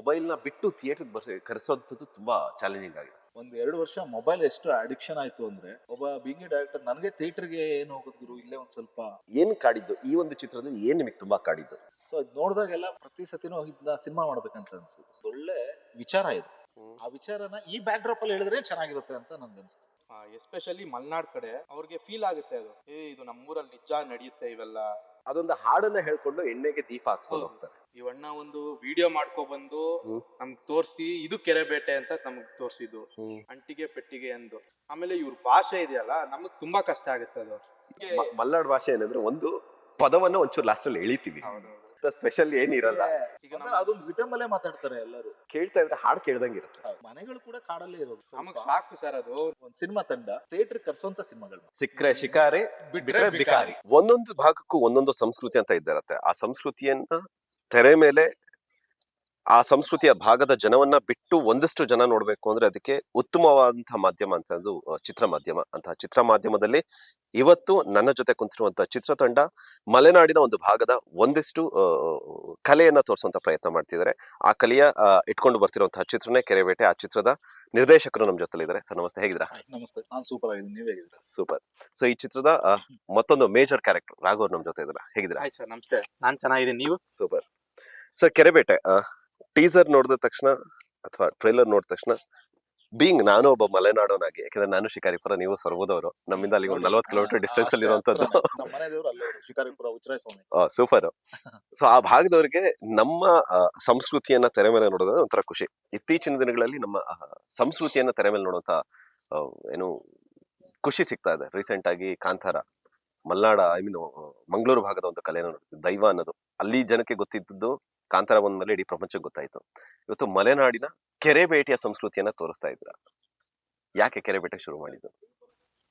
ಮೊಬೈಲ್ನ ಬಿಟ್ಟು ಥಿಯೇಟರ್ ಕರೆಸೋಂಥದ್ದು ತುಂಬಾ ಚಾಲೆಂಜಿಂಗ್ ಆಗಿದೆ. ಒಂದ್ ಎರಡು ವರ್ಷ ಮೊಬೈಲ್ ಎಷ್ಟು ಅಡಿಕ್ಷನ್ ಆಯ್ತು ಅಂದ್ರೆ ಒಬ್ಬ ಬಿಂಗಿ ಡೈರೆಕ್ಟರ್ ನನಗೆ ಥಿಯೇಟರ್ಗೆ ಏನು ಹೋಗಿದ್ರು ಇಲ್ಲೇ ಒಂದ್ ಸ್ವಲ್ಪ ಏನ್ ಕಾಡಿದ್ದು? ಈ ಒಂದು ಚಿತ್ರದಲ್ಲಿ ಏನ್ ನಿಮಗೆ ತುಂಬಾ ಕಾಡಿದ್ದು? ಸೊ ಅದ್ ನೋಡಿದಾಗೆಲ್ಲ ಪ್ರತಿ ಸತಿನೂ ಇದನ್ನ ಸಿನಿಮಾ ಮಾಡ್ಬೇಕಂತ ಅನ್ಸುತ್ತೆ. ಒಳ್ಳೆ ವಿಚಾರ ಇದು. ಆ ವಿಚಾರನ ಈ ಬ್ಯಾಕ್ ಡ್ರಾಪ್ ಅಲ್ಲಿ ಹೇಳಿದ್ರೆ ಚೆನ್ನಾಗಿರುತ್ತೆ ಅಂತ ನನ್ಗೆ ಅನ್ಸುತ್ತೆ. ಎಸ್ಪೆಷಲಿ ಮಲ್ನಾಡ್ ಕಡೆ ಅವ್ರಿಗೆ ಫೀಲ್ ಆಗುತ್ತೆ ಅದು. ಏ ಇದು ನಮ್ಮೂರಲ್ಲಿ ನಿಜ ನಡೆಯುತ್ತೆ ಇವೆಲ್ಲ. ಅದೊಂದು ಹಾಡನ್ನ ಹೇಳ್ಕೊಂಡು ಎಣ್ಣೆಗೆ ದೀಪ ಹಾಕ್ಸ್ಕೊಂಡು ಹೋಗ್ತಾರೆ. ಇವಣ್ಣ ಒಂದು ವಿಡಿಯೋ ಮಾಡ್ಕೊ ಬಂದು. ನಮ್ಗ್ ತೋರ್ಸಿ ಇದು ಕೆರೆಬೇಟೆ ಅಂತ ನಮಗ್ ತೋರ್ಸಿದ್ದು. ಅಂಟಿಗೆ ಪೆಟ್ಟಿಗೆ ಎಂದು. ಆಮೇಲೆ ಇವ್ರ ಭಾಷೆ ಇದೆಯಲ್ಲ ನಮಗ್ ತುಂಬಾ ಕಷ್ಟ ಆಗುತ್ತೆ ಅದು. ಮಲ್ನಾಡ್ ಭಾಷೆ ಏನಂದ್ರೆ ಒಂದು ಪದವನ್ನ ಒಂಚೂರು ಲಾಸ್ಟ್ ಅಲ್ಲಿ ಎಳಿತೀವಿ ಸ್ಪೆಷಲ್ ಏನಿರಲ್ಲ ಈಗ ಅಂದ್ರೆ ಅದೊಂದು ರಿದಮ್ ಅಲ್ಲೇ ಮಾತಾಡ್ತಾರೆ ಎಲ್ಲರೂ. ಕೇಳ್ತಾ ಇದ್ರೆ ಹಾಡ್ ಕೇಳ್ದಂಗಿರುತ್ತೆ. ಮನೆಗಳು ಕೂಡ ಕಾಡಲ್ಲೇ ಇರೋದು. ನಮಗ್. ಸಾಕು ಸರ್ ಅದು. ಒಂದ್ ಸಿನಿಮಾ ತಂಡ ಥಿಯೇಟರ್ ಕರ್ಸೋಂತ ಸಿನಿಮಾಗಳು ಸಿಕ್ರೆ ಶಿಕಾರಿ ಬಿಟ್ರೆ ಬಿಕಾರಿ. ಒಂದೊಂದು ಭಾಗಕ್ಕೂ ಒಂದೊಂದು ಸಂಸ್ಕೃತಿ ಅಂತ ಇದ್ದಿರತ್ತೆ. ಆ ಸಂಸ್ಕೃತಿಯನ್ನ ತೆರೆ ಮೇಲೆ ಆ ಸಂಸ್ಕೃತಿಯ ಭಾಗದ ಜನವನ್ನ ಬಿಟ್ಟು ಒಂದಷ್ಟು ಜನ ನೋಡ್ಬೇಕು ಅಂದ್ರೆ ಅದಕ್ಕೆ ಉತ್ತಮವಾದಂತಹ ಮಾಧ್ಯಮ ಅಂತ ಅದು ಚಿತ್ರ ಮಾಧ್ಯಮ. ಅಂತ ಚಿತ್ರ ಮಾಧ್ಯಮದಲ್ಲಿ ಇವತ್ತು ನನ್ನ ಜೊತೆ ಕುಂತಿರುವಂತಹ ಚಿತ್ರತಂಡ ಮಲೆನಾಡಿನ ಒಂದು ಭಾಗದ ಒಂದಿಷ್ಟು ಕಲೆಯನ್ನ ತೋರಿಸುವಂತ ಪ್ರಯತ್ನ ಮಾಡ್ತಿದ್ದಾರೆ. ಆ ಕಲೆಯ ಇಟ್ಕೊಂಡು ಬರ್ತಿರುವಂತಹ ಚಿತ್ರನೇ ಕೆರೆಬೇಟೆ ಆ ಚಿತ್ರದ ನಿರ್ದೇಶಕರು ನಮ್ಮ ಜೊತೆ ಇದ್ದಾರೆ ಸರ್ ನಮಸ್ತೆ. ಹೇಗಿದ್ದೀರಾ? ಹಾಯ್, ನಮಸ್ತೆ. ನಾನು ಸೂಪರ್ ಆಗಿದ್ದೀನಿ. ನೀವ್ ಹೇಗಿದ್ದೀರಾ? ಸೂಪರ್. ಸೊ ಈ ಚಿತ್ರದ ಮತ್ತೊಂದು ಮೇಜರ್ ಕ್ಯಾರೆಕ್ಟರ್ ರಾಘವ್ ನಮ್ಮ ಜೊತೆ ಇದ್ದಾರೆ. ಹೇಗಿದ್ದೀರಾ? ಆಯ್ತು ಸರ್ ನಮಸ್ತೆ. ನಾನ್ ಚೆನ್ನಾಗಿದ್ದೀನಿ. ನೀವು? ಸೂಪರ್. ಸೊ ಕೆರೆಬೇಟೆ ಟೀಸರ್ ನೋಡಿದ ತಕ್ಷಣ ಅಥವಾ ಟ್ರೈಲರ್ ನೋಡಿದ ತಕ್ಷಣ ಬೀಂಗ್ ನಾನು ಒಬ್ಬ ಮಲೆನಾಡೋನಾಗಿ ಯಾಕಂದ್ರೆ ನಾನು ಶಿಕಾರಿಪುರ ನೀವು ಸೊರಬದವರು ನಮ್ಮಿಂದ ಅಲ್ಲಿ ಒಂದು ನಲ್ವತ್ತು ಕಿಲೋಮೀಟರ್ ಡಿಸ್ಟೆನ್ಸ್ ಅಲ್ಲಿ ಇರುವಂತದ್ದು. ಶಿಕಾರಿಪುರ ಸ್ವಾಮಿ ಸೂಪರ್. ಸೊ ಆ ಭಾಗದವರಿಗೆ ನಮ್ಮ ಸಂಸ್ಕೃತಿಯನ್ನ ತೆರೆ ಮೇಲೆ ನೋಡೋದು ಒಂಥರ ಖುಷಿ. ಇತ್ತೀಚಿನ ದಿನಗಳಲ್ಲಿ ನಮ್ಮ ಸಂಸ್ಕೃತಿಯನ್ನ ತೆರೆ ಮೇಲೆ ನೋಡುವಂತ ಏನು ಖುಷಿ ಸಿಗ್ತಾ ಇದೆ. ರೀಸೆಂಟ್ ಆಗಿ ಕಾಂತಾರ ಮಲ್ನಾಡ ಐ ಮೀನ್ ಮಂಗಳೂರು ಭಾಗದ ಒಂದು ಕಲೆಯನ್ನು ನೋಡ್ತೀವಿ ದೈವ ಅನ್ನೋದು. ಅಲ್ಲಿ ಜನಕ್ಕೆ ಗೊತ್ತಿದ್ದದ್ದು ಕಾಂತಾರ ಬಂದ್ಮೇಲೆ ಇಡೀ ಪ್ರಪಂಚ ಗೊತ್ತಾಯ್ತು. ಇವತ್ತು ಮಲೆನಾಡಿನ ಕೆರೆ ಬೇಟೆಯ ಸಂಸ್ಕೃತಿಯನ್ನ ತೋರಿಸ್ತಾ ಇದ್ರ ಯಾಕೆ ಕೆರೆ ಬೇಟೆ ಶುರು ಮಾಡಿದ್ದು?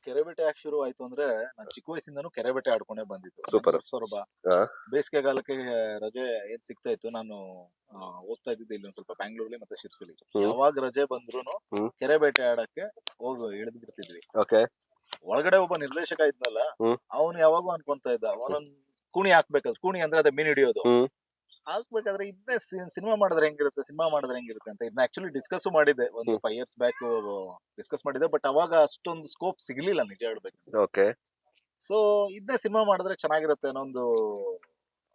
ಕೆರೆಬೇಟೆ ಯಾಕೆ ಶುರು ಆಯ್ತು ಅಂದ್ರೆ ನಾನು ಚಿಕ್ಕ ವಯಸ್ಸಿಂದನೂ ಕೆರೆಬೇಟೆ ಆಡ್ಕೊಂಡೇ ಬಂದಿದ್ದು. ಸೂಪರ್. ಸೊರಬ ಬೇಸಿಗೆ ಕಾಲಕ್ಕೆ ರಜೆ ಏನ್ ಸಿಗ್ತಾ ಇತ್ತು? ನಾನು ಓದ್ತಾ ಇದ್ದಿದ್ದು ಇಲ್ಲಿ ಒಂದ್ ಸ್ವಲ್ಪ ಬ್ಯಾಂಗ್ಳೂರ್ಲಿ ಮತ್ತೆ ಶಿರ್ಸಿಲಿ. ಯಾವಾಗ ರಜೆ ಬಂದ್ರುನು ಕೆರೆ ಕೆರೆಬೇಟೆ ಆಡಕ್ಕೆ ಹೋಗಿ ಇಳಿದು ಬಿಡ್ತಿದ್ವಿ ಓಕೆ. ಒಳಗಡೆ ಒಬ್ಬ ನಿರ್ದೇಶಕ ಇದ್ನಲ್ಲ. ಅವನು ಯಾವಾಗೂ ಅನ್ಕೊಂತ ಇದ್ದ ಅವನೊಂದ್ ಕುಣಿ ಹಾಕ್ಬೇಕಾದ್. ಕುಣಿ ಅಂದ್ರೆ ಅದೇ ಮೀನ್ ಹಿಡಿಯೋದು. ಹಾಕ್ಬೇಕಾದ್ರೆ ಇದನ್ನೇ ಸಿನಿಮಾ ಮಾಡಿದ್ರೆ ಹೆಂಗಿರುತ್ತೆ ಸಿನಿಮಾ ಮಾಡಿದ್ರೆ ಹೆಂಗಿರುತ್ತೆ ಅಂತ ಇದನ್ನ ಆಕ್ಚುಲಿ ಡಿಸ್ಕಸ್ ಮಾಡಿದ್ದೆ. ಒಂದು. ಫೈವ್ ಇಯರ್ಸ್ ಬ್ಯಾಕ್ ಡಿಸ್ಕಸ್ ಮಾಡಿದೆ ಬಟ್ ಅವಾಗ ಅಷ್ಟೊಂದು ಸ್ಕೋಪ್ ಸಿಗ್ಲಿಲ್ಲ ನಿಜ ಹೇಳ್ಬೇಕು. ಓಕೆ ಸೊ ಇದನ್ನೇ ಸಿನಿಮಾ ಮಾಡಿದ್ರೆ ಚೆನ್ನಾಗಿರುತ್ತೆ ಅನ್ನೋ ಒಂದು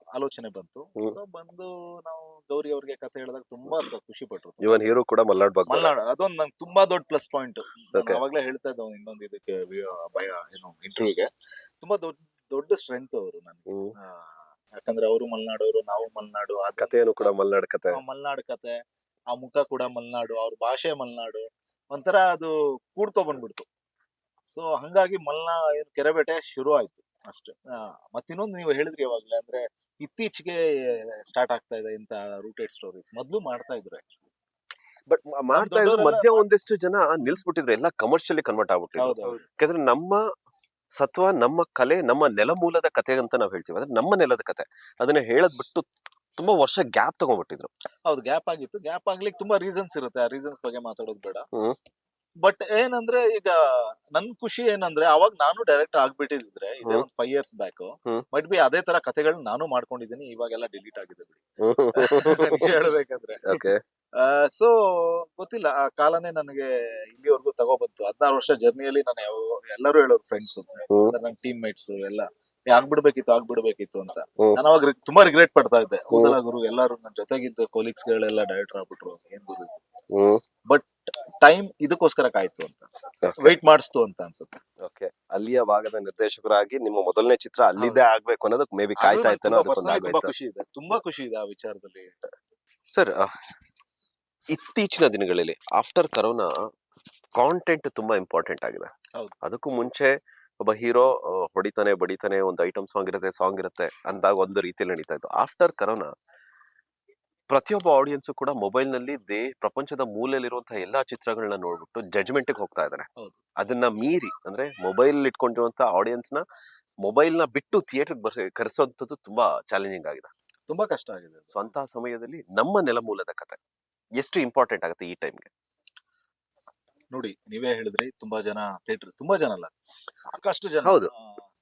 ಆಲೋಚನೆ ಬಂತು. ಸೊ ಬಂದು ನಾವು ಗೌರಿ ಅವ್ರಿಗೆ ಕಥೆ ಹೇಳಿದಾಗ ತುಂಬಾ ಖುಷಿ ಪಟ್ರು ಇವನ್ ಹೀರೋ ಕೂಡ ಮಲ್ನಾಡ್ ಮಲ್ನಾಡ್ ಮಲ್ನಾಡು ಅದೊಂದು ನಂಗೆ ತುಂಬಾ ದೊಡ್ಡ ಪ್ಲಸ್ ಪಾಯಿಂಟ್ ಅವಾಗಲೇ ಹೇಳ್ತಾ ಇದ್ದ ಇನ್ನೊಂದು ಇದಕ್ಕೆ ಭಯ ಏನು ಇಂಟರ್ವ್ಯೂಗೆ ತುಂಬಾ ದೊಡ್ಡ ದೊಡ್ಡ ಸ್ಟ್ರೆಂತ್ ಅವರು ನನಗೆ. ಯಾಕಂದ್ರೆ ಅವರು ಮಲ್ನಾಡವರು ನಾವು ಮಲ್ನಾಡು ಆ ಕಥೆಯನ್ನು ಕೂಡ ಮಲ್ನಾಡ್ ಕತೆ. ಮಲ್ನಾಡ್ ಕತೆ ಆ ಮುಖ ಕೂಡ ಮಲ್ನಾಡು ಅವ್ರ ಭಾಷೆ ಮಲ್ನಾಡು ಒಂಥರ ಅದು ಕೂಡ್ಕೊ ಬಂದ್ಬಿಡ್ತು. ಸೊ ಹಂಗಾಗಿ ಮಲ್ನಾ ಏನ್ ಕೆರೆಬೇಟೆ ಶುರು ಆಯ್ತು ಅಷ್ಟೇ. ಮತ್ತಿನ್ನೊಂದು ನೀವು ಹೇಳಿದ್ರಿ ಯಾವಾಗ್ಲೇ ಅಂದ್ರೆ ಇತ್ತೀಚೆಗೆ ಸ್ಟಾರ್ಟ್ ಆಗ್ತಾ ಇದೆ ಇಂತ ರೂಟೆಡ್ ಸ್ಟೋರೀಸ್ ಮೊದ್ಲು ಮಾಡ್ತಾ ಇದ್ರು ಬಟ್ ಮಾಡ್ತಾ ಇದ್ರು ಮಧ್ಯ ಒಂದಿಷ್ಟು ಜನ ನಿಲ್ಸ್ಬಿಟ್ಟಿದ್ರೆ ಎಲ್ಲ ಕಮರ್ಷಿಯಲಿ ಕನ್ವರ್ಟ್ ಆಗ್ಬಿಟ್ಟಿದ್ರು. ಯಾಕಂದ್ರೆ ನಮ್ಮ ಸತ್ವ ನಮ್ಮ ಕಲೆ ನಮ್ಮ ನೆಲಮೂಲದ ಕತೆ ಅಂತ ನಾವು ಹೇಳ್ತೀವಿ. ಅಂದ್ರೆ ನಮ್ಮ ನೆಲದ ಕತೆ. ಅದನ್ನ ಹೇಳದ್ ಬಿಟ್ಟು ತುಂಬಾ ವರ್ಷ ಗ್ಯಾಪ್ ತಗೊಂಡ್ಬಿಟ್ಟಿದ್ರು ಹೌದು ಗ್ಯಾಪ್ ಆಗಿತ್ತು. ಗ್ಯಾಪ್ ಆಗ್ಲಿಕ್ಕೆ ತುಂಬಾ ರೀಸನ್ಸ್ ಇರುತ್ತೆ. ಆ ರೀಸನ್ಸ್ ಬಗ್ಗೆ ಮಾತಾಡೋದು ಬೇಡ. ಹ್ಮ್. ಬಟ್ ಏನಂದ್ರೆ ಈಗ ನನ್ ಖುಷಿ ಏನಂದ್ರೆ ಅವಾಗ ನಾನು ಡೈರೆಕ್ಟ್ ಆಗ್ಬಿಟ್ಟಿದ್ರೆ ಇದೇ ಹ್ಮ್. ಒಂದ್ five years back hmm. But B ಅದೇ ತರ ಕಥೆಗಳನ್ನ ನಾನು ಮಾಡ್ಕೊಂಡಿದ್ದೀನಿ ಇವಾಗೆಲ್ಲ ಡಿಲೀಟ್ ಆಗಿದೆ ಬಿಡಿ. ನಿಜ ಹೇಳ್ಬೇಕಂದ್ರೆ. ಓಕೆ. ಸೊ ಗೊತ್ತಿಲ್ಲ. ಆ ಕಾಲನೇ ನನಗೆ ಇಲ್ಲಿವರೆಗೂ ತಗೋ ಬಂತು ಹದಿನಾರು ವರ್ಷ ಜರ್ನಿಯಲ್ಲಿ ನಾನು ಯಾವ ಎಲ್ಲರೂ ಹೇಳೋರು ಫ್ರೆಂಡ್ಸ್ ನನ್ ಟೀಮ್ ಮೇಟ್ಸ್ ಎಲ್ಲ ಏ, ಆಗ್ಬಿಡ್ಬೇಕಿತ್ತು ಆಗ್ಬಿಡ್ಬೇಕಿತ್ತು ಅಂತ. ಹ್ಮ್. ನಾನು ಅವಾಗ ತುಂಬಾ ರಿಗ್ರೆಟ್ ಪಡ್ತಾ ಇದ್ದೆ. ಹೌದಲ್ಲ ಗುರು ಎಲ್ಲರೂ ನನ್ನ ಜೊತೆಗಿದ್ದ ಕೊಲೀಗ್ಸ್ ಗಳೆಲ್ಲ ಡೈರೆಕ್ಟರ್ ಆಗ್ಬಿಟ್ರು ಏನ್ ಗುರು? ಹ್ಮ್. ಬಟ್ ಟೈಮ್ ಇದಕ್ಕೋಸ್ಕರ ಕಾಯ್ತು ಅಂತ ವೆಯ್ಟ್ ಮಾಡಿಸ್ತು ಅಂತ ಅನ್ಸುತ್ತೆ. ಓಕೆ ಅಲ್ಲಿಯ ಭಾಗದ ನಿರ್ದೇಶಕರಾಗಿ ನಿಮ್ಮ ಮೊದಲನೇ ಚಿತ್ರ ಅಲ್ಲಿದ್ದೇ ಆಗ್ಬೇಕು ಅನ್ನೋದಕ್ಕೆ ಮೇ ಬಿ ಅದು ಕಾಯ್ತಾ ಇತ್ತು ಇತ್ತೇನೋ ತುಂಬಾ ಅದಕ್ಕೊಂದು personally ತುಂಬಾ ಖುಷಿ ಇದೆ. ತುಂಬಾ ಖುಷಿ ಇದೆ ಆ ವಿಚಾರದಲ್ಲಿ. ಸರ್ ಇತ್ತೀಚಿನ ದಿನಗಳಲ್ಲಿ ಆಫ್ಟರ್ ಕರೋನಾ ಕಾಂಟೆಂಟ್ ತುಂಬಾ ಇಂಪಾರ್ಟೆಂಟ್ ಆಗಿದೆ. ಅದಕ್ಕೂ ಮುಂಚೆ ಒಬ್ಬ ಹೀರೋ ಹೊಡಿತಾನೆ ಬಡಿತಾನೆ ಒಂದು ಐಟಮ್ ಸಾಂಗ್ ಇರುತ್ತೆ ಸಾಂಗ್ ಇರುತ್ತೆ ಅಂದಾಗ ಒಂದು ರೀತಿಯಲ್ಲಿ ನಡೀತಾ ಇತ್ತು ಆಫ್ಟರ್ ಕರೋನಾ ಪ್ರತಿಯೊಬ್ಬ ಆಡಿಯನ್ಸ್ ಕೂಡ ಮೊಬೈಲ್ನಲ್ಲಿ ದೇ ಪ್ರಪಂಚದ ಮೂಲೆಯಲ್ಲಿರುವಂತಹ ಎಲ್ಲಾ ಚಿತ್ರಗಳನ್ನ ನೋಡ್ಬಿಟ್ಟು ಜಡ್ಜ್ಮೆಂಟ್ ಹೋಗ್ತಾ ಇದಾರೆ. ಅದನ್ನ ಮೀರಿ ಅಂದ್ರೆ ಮೊಬೈಲ್ ಇಟ್ಕೊಂಡಿರುವಂತಹ ಆಡಿಯನ್ಸ್ನ ಮೊಬೈಲ್ನ ಬಿಟ್ಟು ಥಿಯೇಟರ್ ಬರ್ಸ ಕರೆಸೋಂಥದ್ದು ತುಂಬಾ ಚಾಲೆಂಜಿಂಗ್ ಆಗಿದೆ ತುಂಬಾ ಕಷ್ಟ ಆಗಿದೆ. ಸೊ ಅಂತಹ ಸಮಯದಲ್ಲಿ ನಮ್ಮ ನೆಲಮೂಲದ ಕತೆ ಎಷ್ಟು ಇಂಪಾರ್ಟೆಂಟ್ ಆಗುತ್ತೆ ಈ ಟೈಮ್ಗೆ ನೋಡಿ ನೀವೇ ಹೇಳಿದ್ರಿ ತುಂಬಾ ಜನ ಥಿಯೇಟರ್ ತುಂಬಾ ಜನ ಅಲ್ಲ ಸಾಕಷ್ಟು ಜನ ಹೌದು.